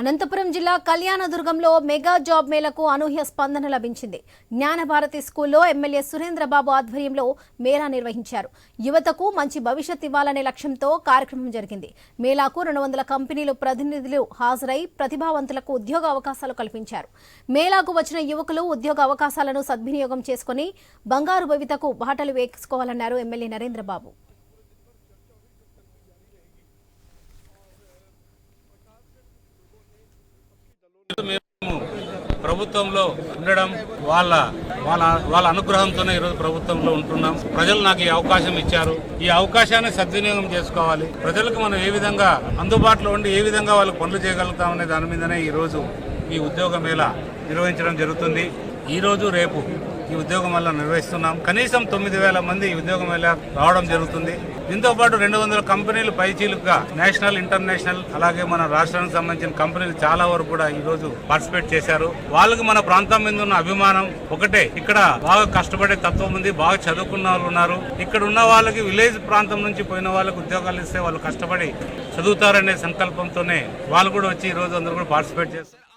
అనంతపురం జిల్లా కళ్యాణదుర్గంలో mega job మేళకు అనూహ్య స్పందన లభించింది. జ్ఞానభారతి స్కూల్లో ఎమ్మెల్యే సురేంద్రబాబు ఆధ్వర్యంలో మేళా నిర్వహించారు. యువతకు మంచి భవిష్యత్ ఇవ్వాలనే లక్ష్యంతో కార్యక్రమం జరిగింది. మేళాకు రెండు వందల కంపెనీలు ప్రతినిధులు హాజరై ప్రతిభావంతులకు ఉద్యోగ అవకాశాలు కల్పించారు. మేళాకు వచ్చిన యువకులు ఉద్యోగ అవకాశాలను సద్వినియోగం చేసుకుని బంగారు భవితకు బాటలు వేసుకోవాలన్నారు ఎమ్మెల్యే నరేంద్రబాబు. ప్రభుత్వంలో ఉండడం వాళ్ళ వాళ్ళ వాళ్ళ అనుగ్రహంతోనే ఈరోజు ప్రభుత్వంలో ఉంటున్నాం. ప్రజలు నాకు ఈ అవకాశం ఇచ్చారు. ఈ అవకాశాన్ని సద్వినియోగం చేసుకోవాలి. ప్రజలకు మనం ఏ విధంగా అందుబాటులో ఉండి ఏ విధంగా వాళ్ళకి పనులు చేయగలుగుతామనే దాని మీదనే ఈ రోజు ఈ ఉద్యోగ మేళ నిర్వహించడం జరుగుతుంది. ఈ రోజు రేపు ఈ ఉద్యోగం వల్ల నిర్వహిస్తున్నాం. కనీసం తొమ్మిది వేల మంది ఈ ఉద్యోగం వల్ల రావడం జరుగుతుంది. దీంతో పాటు రెండు వందల కంపెనీలు పైచీలుగా నేషనల్ ఇంటర్నేషనల్ అలాగే మన రాష్ట్రానికి సంబంధించిన కంపెనీలు చాలా వరకు కూడా ఈ రోజు పార్టిసిపేట్ చేశారు. వాళ్ళకి మన ప్రాంతం మీద ఉన్న అభిమానం ఒకటే. ఇక్కడ బాగా కష్టపడే తత్వం ఉంది బాగా చదువుకున్న వాళ్ళు ఉన్నారు. ఇక్కడ ఉన్న వాళ్ళకి విలేజ్ ప్రాంతం నుంచి పోయిన వాళ్ళకి ఉద్యోగాలు ఇస్తే వాళ్ళు కష్టపడి చదువుతారనే సంకల్పంతోనే వాళ్ళు కూడా వచ్చి ఈ రోజు అందరూ కూడా పార్టిసిపేట్ చేస్తారు.